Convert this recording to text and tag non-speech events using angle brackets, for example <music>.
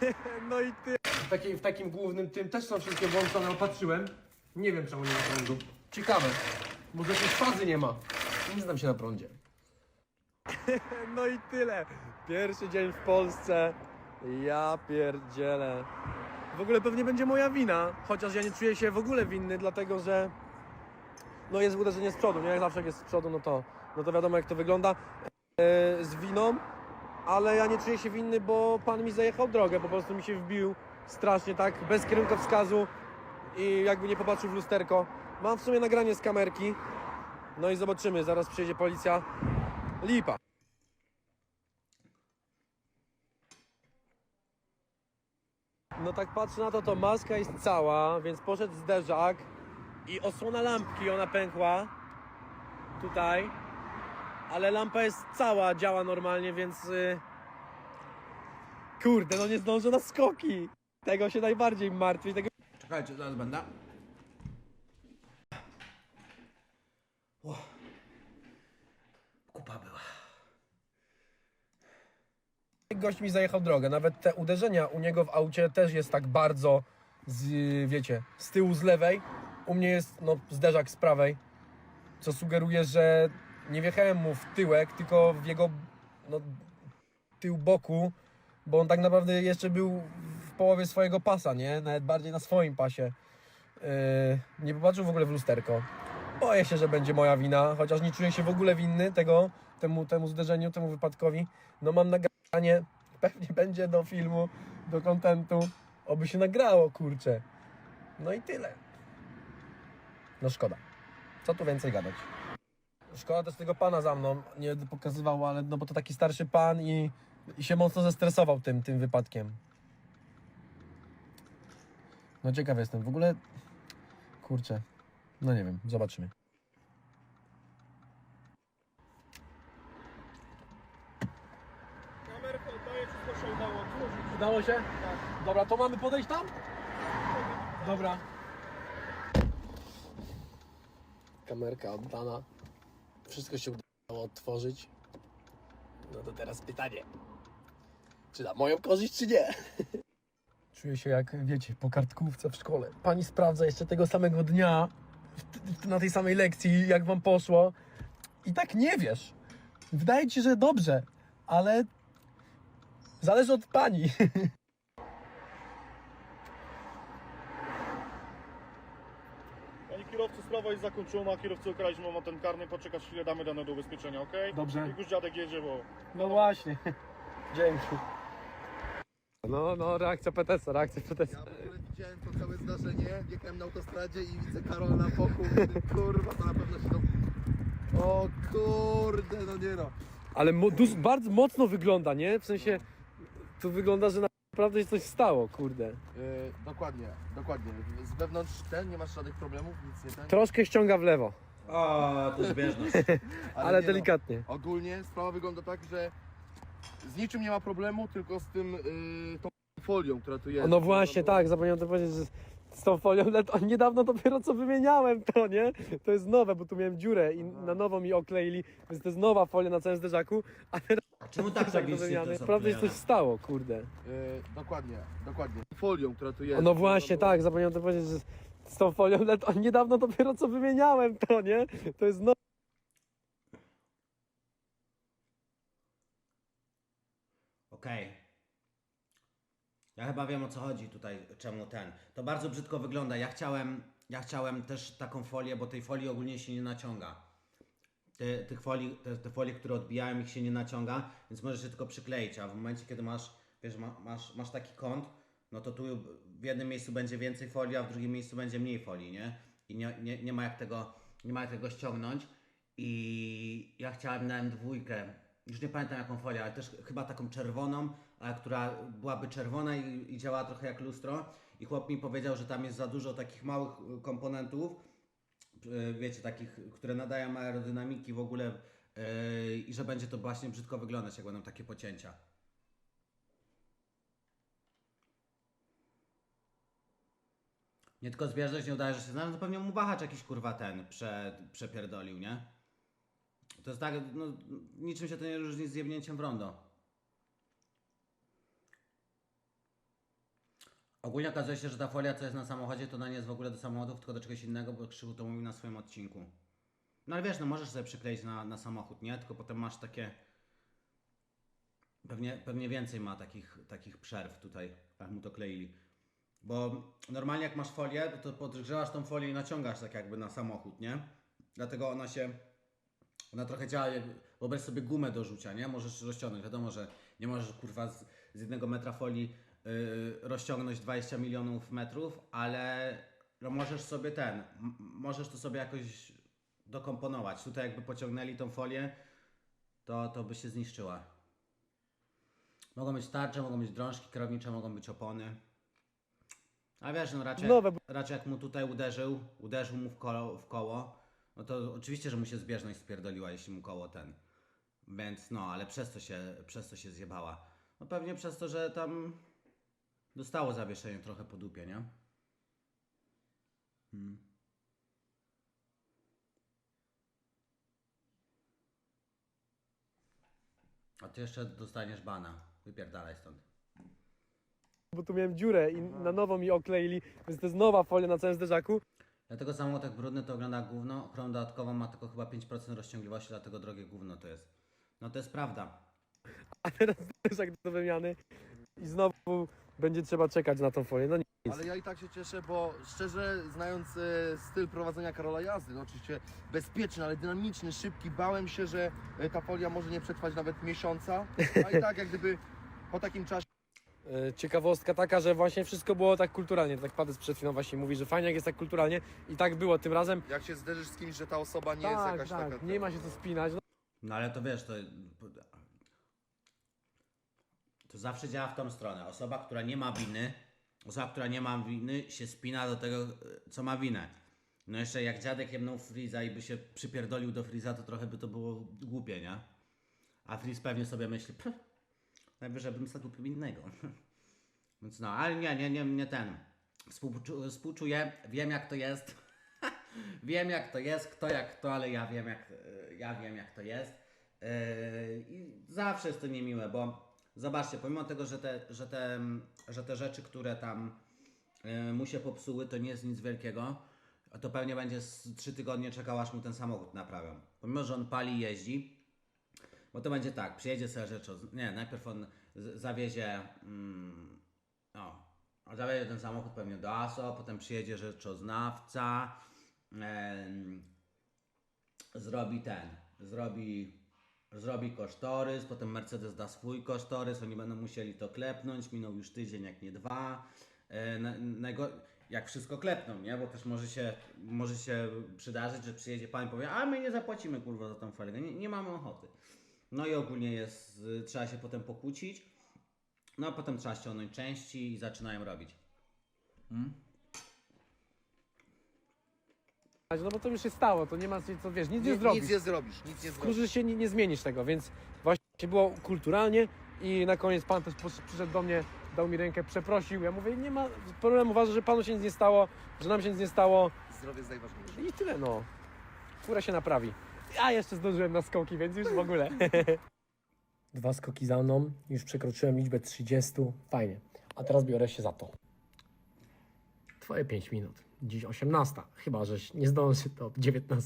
<laughs> No i ty. W, takiej, w takim głównym tym też są wszystkie włączone, opatrzyłem. Nie wiem czemu nie ma prądu. Ciekawe. Może jakiejś fazy nie ma. Nie znam się na prądzie. <laughs> No i tyle. Pierwszy dzień w Polsce. Ja pierdzielę. W ogóle pewnie będzie moja wina, chociaż ja nie czuję się w ogóle winny, dlatego że no jest uderzenie z przodu, nie? Jak zawsze jak jest z przodu, no to, no to wiadomo jak to wygląda e, z winą, ale ja nie czuję się winny, bo pan mi zajechał drogę, po prostu mi się wbił strasznie tak, bez kierunkowskazu i jakby nie popatrzył w lusterko. Mam w sumie nagranie z kamerki, no i zobaczymy, zaraz przyjedzie policja. Lipa. No tak patrzę na to, to maska jest cała, więc poszedł zderzak i osłona lampki, ona pękła tutaj, ale lampa jest cała, działa normalnie, więc y... kurde, no nie zdążę na skoki. Tego się najbardziej martwi, tego Czekajcie, zaraz będę. O. Kupa była. Gość mi zajechał drogę. Nawet te uderzenia u niego w aucie też jest tak bardzo, z, wiecie, z tyłu z lewej. U mnie jest no, zderzak z prawej, co sugeruje, że nie wjechałem mu w tyłek, tylko w jego no, tył boku, bo on tak naprawdę jeszcze był w połowie swojego pasa, nie? Nawet bardziej na swoim pasie. Yy, nie popatrzył w ogóle w lusterko. Boję się, że będzie moja wina, chociaż nie czuję się w ogóle winny tego, temu, temu zderzeniu, temu wypadkowi. No mam nagranie, <laughs> pewnie będzie do filmu, do kontentu, oby się nagrało, kurczę. No i tyle. No szkoda. Co tu więcej gadać? Szkoda też tego pana za mną, nie będę pokazywał, ale no bo to taki starszy pan i, i się mocno zestresował tym, tym wypadkiem. No ciekaw jestem, w ogóle, kurczę, no nie wiem, zobaczymy. Kamerkę oddaję, wszystko się udało. Udało się? Tak. Dobra, to mamy podejść tam? Dobra. Kamerka oddana. Wszystko się udało otworzyć. No to teraz pytanie. Czy na moją korzyść, czy nie? Czuję się jak, wiecie, po kartkówce w szkole. Pani sprawdza jeszcze tego samego dnia, na tej samej lekcji, jak wam poszło. I tak nie wiesz. Wydaje ci że dobrze, ale zależy od pani. <laughs> kierowcy, sprawa jest zakończona, kierowcy określą ma ten karny, poczekasz chwilę, damy dane do ubezpieczenia, ok? Dobrze. Jak już dziadek jedzie, bo... No właśnie. <laughs> Dzięki. No, no, reakcja PTS, reakcja PTS. Ja w ogóle widziałem to całe zdarzenie, jechałem na autostradzie i widzę Karola na boku, kurwa, to na pewno się to... O kurde, no nie no. Ale mo, duż, bardzo mocno wygląda, nie? W sensie, tu wygląda, że naprawdę się coś stało, kurde. Yy, dokładnie, dokładnie. Z wewnątrz ten, nie masz żadnych problemów, nic nie ten. Troszkę ściąga w lewo, O, to zbieżność. <laughs> ale nie delikatnie. No, ogólnie sprawa wygląda tak, że z niczym nie ma problemu, tylko z tym, yy, tą folią, która tu jest. No właśnie, tak, zapomniałem to powiedzieć, że z tą folią, ale to niedawno dopiero co wymieniałem to, nie? To jest nowe, bo tu miałem dziurę i na nowo mi okleili, więc to jest nowa folia na całym zderzaku, a teraz A czemu tak <laughs> tragicznie to się coś stało, kurde. Yy, dokładnie, dokładnie. Folią, która tu jest. No właśnie, tak, zapomniałem to powiedzieć, że z tą folią, ale to niedawno dopiero co wymieniałem to, nie? To jest nowe. Okej. Ja chyba wiem o co chodzi tutaj, czemu ten. To bardzo brzydko wygląda. Ja chciałem, ja chciałem też taką folię, bo tej folii ogólnie się nie naciąga. Te, tych folii, te, te folie, które odbijałem, ich się nie naciąga, więc możesz się tylko przykleić, a w momencie, kiedy masz, wiesz, ma, masz, masz taki kąt, no to tu w jednym miejscu będzie więcej folii, a w drugim miejscu będzie mniej folii, nie? I nie, nie, nie ma jak tego, nie ma jak tego ściągnąć. I ja chciałem na M2, już nie pamiętam jaką folię, ale też chyba taką czerwoną, a która byłaby czerwona i, i działała trochę jak lustro. I chłop mi powiedział, że tam jest za dużo takich małych y, komponentów, wiecie, takich, które nadają aerodynamiki w ogóle yy, i że będzie to właśnie brzydko wyglądać, jak będą takie pocięcia. Nie tylko zbieżność, nie udaje, że się znalazł, to pewnie mu wahacz jakiś kurwa ten prze, przepierdolił, nie? To jest tak, no, niczym się to nie różni z jebnięciem w rondo. Ogólnie okazuje się, że ta folia, co jest na samochodzie, to ona nie jest w ogóle do samochodów, tylko do czegoś innego, bo Krzywu to mówił na swoim odcinku. No ale wiesz, no możesz sobie przykleić na, na samochód, nie? Tylko potem masz takie... Pewnie, pewnie więcej ma takich, takich przerw tutaj, jak mu to kleili. Bo normalnie jak masz folię, to podgrzewasz tą folię i naciągasz tak jakby na samochód, nie? Dlatego ona się... Ona trochę działa, jak, wyobraź sobie gumę do rzucia, nie? Możesz rozciągnąć. Wiadomo, że nie możesz kurwa z, z jednego metra folii rozciągnąć 20 milionów metrów, ale no możesz sobie ten, możesz to sobie jakoś dokomponować. Tutaj jakby pociągnęli tą folię, to, to by się zniszczyła. Mogą być tarcze, mogą być drążki kierownicze, mogą być opony. A wiesz, no raczej, Nowe. raczej jak mu tutaj uderzył, uderzył mu w koło, w koło, no to oczywiście, że mu się zbieżność spierdoliła, jeśli mu koło ten. Więc no, ale przez to się, przez to się zjebała. No pewnie przez to, że tam dostało zawieszenie trochę po dupie, nie? Hmm. A ty jeszcze dostaniesz bana. Wypierdalaj stąd. Bo tu miałem dziurę i na nowo mi okleili, więc to jest nowa folia na całym zderzaku. Dlatego jak brudny to ogląda gówno. Ochroną dodatkową ma tylko chyba 5% rozciągliwości, dlatego drogie gówno to jest. No to jest prawda. A teraz zderzak do wymiany i znowu będzie trzeba czekać na tą folię. No nic. Ale ja i tak się cieszę, bo szczerze znając e, styl prowadzenia Karola jazdy, no oczywiście bezpieczny, ale dynamiczny, szybki, bałem się, że e, ta folia może nie przetrwać nawet miesiąca, a i tak jak gdyby po takim czasie E, Ciekawostka taka, że właśnie wszystko było tak kulturalnie. Tak Padec przed chwilą właśnie mówi, że fajnie jak jest tak kulturalnie i tak było tym razem. jak się zderzysz z kimś, że ta osoba nie jest tak, jakaś tak, taka... nie ma się co spinać. No, No ale to wiesz, to, to zawsze działa w tą stronę. Osoba, która nie ma winy, osoba, która nie ma winy, się spina do tego, e, co ma winę. No jeszcze jak dziadek jemnął Friza i by się przypierdolił do Friza, to trochę by to było głupie, nie? A Friz pewnie sobie myśli, "Pff, najwyżej bym zakupił innego. <laughs> Więc no, ale nie, nie, nie, nie ten. Współczu, współczuję, wiem jak to jest. <laughs> wiem jak to jest, kto jak kto, ale ja wiem jak, e, ja wiem jak to jest. Yy, I zawsze jest to niemiłe, bo zobaczcie, pomimo tego, że te, że te, że te rzeczy, które tam yy, mu się popsuły, to nie jest nic wielkiego, to pewnie będzie z 3 tygodnie czekał, aż mu ten samochód naprawią. Pomimo, że on pali i jeździ, bo to będzie tak, przyjedzie sobie rzecz, nie, najpierw on z- zawiezie, mm, o, zawiezie ten samochód pewnie do ASO, potem przyjedzie rzeczoznawca, em, zrobi ten, zrobi, zrobi kosztorys, potem Mercedes da swój kosztorys, oni będą musieli to klepnąć, minął już tydzień, jak nie dwa. E, jak wszystko klepną, nie? Bo też może się, może się przydarzyć, że przyjedzie pan i powie, a my nie zapłacimy kurwa za tą felgę, nie, nie mamy ochoty. No i ogólnie jest, y, trzeba się potem pokłócić, no a potem trzeba ściągnąć części i zaczynają robić. No bo to już się stało, to nie ma co, wiesz, nic nie, Nie, zrobisz. nic nie zrobisz, nic nie zrobisz. Się, nie, nie zmienisz tego, więc właśnie było kulturalnie i na koniec pan też przyszedł do mnie, dał mi rękę, przeprosił. Ja mówię, nie ma problemu, uważam, że panu się nic nie stało, że nam się nic nie stało Zdrowie jest najważniejsze. i tyle, no. Fura się naprawi. Ja jeszcze zdążyłem na skoki, więc już w ogóle. <laughs> Dwa skoki za mną, już przekroczyłem liczbę 30, fajnie. A teraz biorę się za to. Twoje 5 minut. Dziś 18, chyba żeś nie zdąży, to 19.